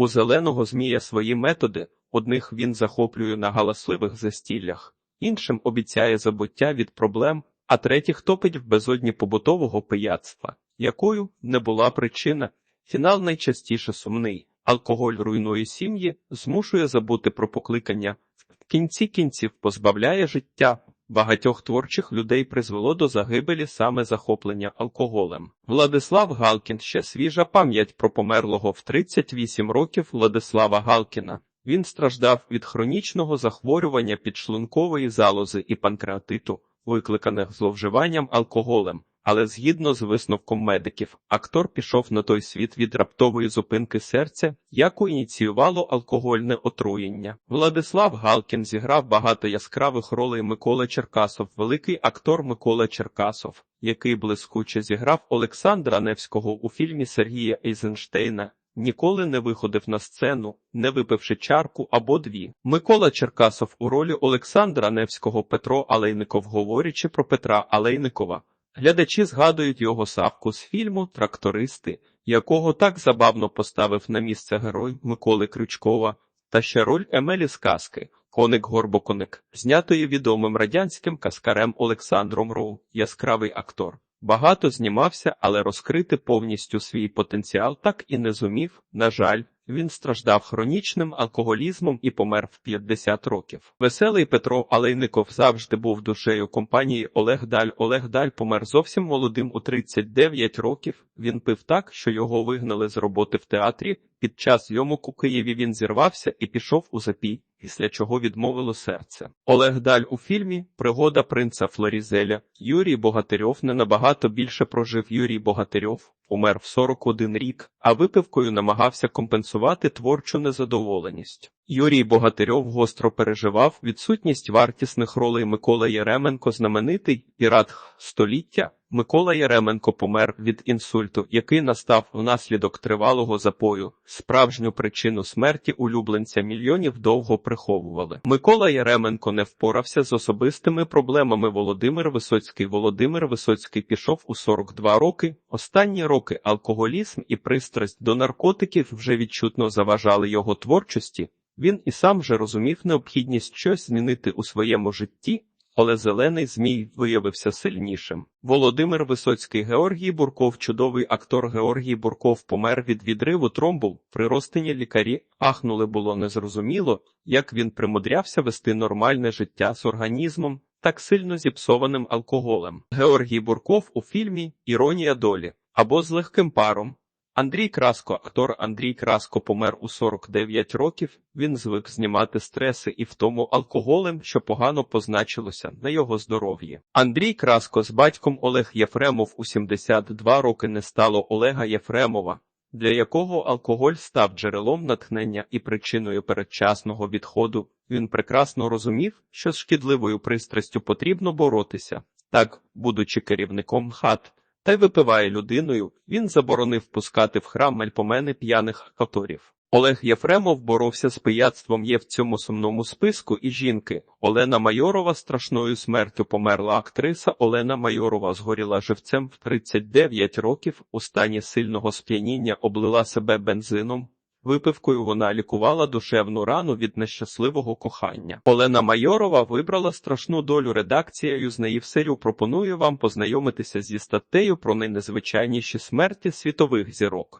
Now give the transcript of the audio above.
У зеленого змія свої методи, одних він захоплює на галасливих застіллях, іншим обіцяє забуття від проблем, а третіх топить в безодні побутового пияцтва, якою не була причина. Фінал найчастіше сумний. Алкоголь руйнує сім'ї, змушує забути про покликання, в кінці кінців позбавляє життя. Багатьох творчих людей призвело до загибелі саме захоплення алкоголем. Владислав Галкін ще свіжа пам'ять про померлого в 38 років Владислава Галкіна. Він страждав від хронічного захворювання підшлункової залози і панкреатиту, викликаних зловживанням алкоголем. Але згідно з висновком медиків, актор пішов на той світ від раптової зупинки серця, яку ініціювало алкогольне отруєння. Владислав Галкін зіграв багато яскравих ролей Микола Черкасов, великий актор Микола Черкасов, який блискуче зіграв Олександра Невського у фільмі Сергія Ейзенштейна. Ніколи не виходив на сцену, не випивши чарку або дві. Микола Черкасов у ролі Олександра Невського Петро Алейников, говорячи про Петра Алейникова. Глядачі згадують його савку з фільму Трактористи, якого так забавно поставив на місце герой Миколи Крючкова, та ще роль Емелі з казки Коник Горбоконик, знятої відомим радянським каскарем Олександром Роу, яскравий актор. Багато знімався, але розкрити повністю свій потенціал так і не зумів. На жаль, він страждав хронічним алкоголізмом і помер в 50 років. Веселий Петро Алейников завжди був душею компанії Олег Даль. Олег Даль помер зовсім молодим у 39 років. Він пив так, що його вигнали з роботи в театрі. Під час зйомок у Києві він зірвався і пішов у запій, після чого відмовило серце. Олег Даль у фільмі Пригода принца Флорізеля. Юрій Богатирьов не набагато більше прожив Юрій Богатирьов. Умер в 41 рік, а випивкою намагався компенсувати творчу незадоволеність. Юрій Богатирьов гостро переживав відсутність вартісних ролей Микола Єременко, знаменитий пірат століття. Микола Єременко помер від інсульту, який настав внаслідок тривалого запою. Справжню причину смерті улюбленця мільйонів довго приховували. Микола Єременко не впорався з особистими проблемами. Володимир Висоцький. Володимир Висоцький пішов у 42 роки. Останні роки алкоголізм і пристрасть до наркотиків вже відчутно заважали його творчості. Він і сам вже розумів необхідність щось змінити у своєму житті, але зелений змій виявився сильнішим. Володимир Висоцький Георгій Бурков, чудовий актор Георгій Бурков помер від відриву тромбу. При розтині лікарі ахнули було незрозуміло, як він примудрявся вести нормальне життя з організмом, так сильно зіпсованим алкоголем. Георгій Бурков у фільмі Іронія долі або з легким паром. Андрій Краско, актор Андрій Краско помер у 49 років. Він звик знімати стреси і втому алкоголем, що погано позначилося на його здоров'ї. Андрій Краско з батьком Олег Єфремов у 72 роки не стало Олега Єфремова, для якого алкоголь став джерелом натхнення і причиною передчасного відходу. Він прекрасно розумів, що з шкідливою пристрастю потрібно боротися. Так, будучи керівником хат. Та й випиває людиною, він заборонив пускати в храм мельпомени п'яних акторів. Олег Єфремов боровся з пияцтвом є в цьому сумному списку і жінки. Олена Майорова страшною смертю померла актриса. Олена Майорова згоріла живцем в 39 років. У стані сильного сп'яніння облила себе бензином. Випивкою вона лікувала душевну рану від нещасливого кохання. Олена Майорова вибрала страшну долю редакцією з неї в серію пропоную вам познайомитися зі статтею про найнезвичайніші смерті світових зірок.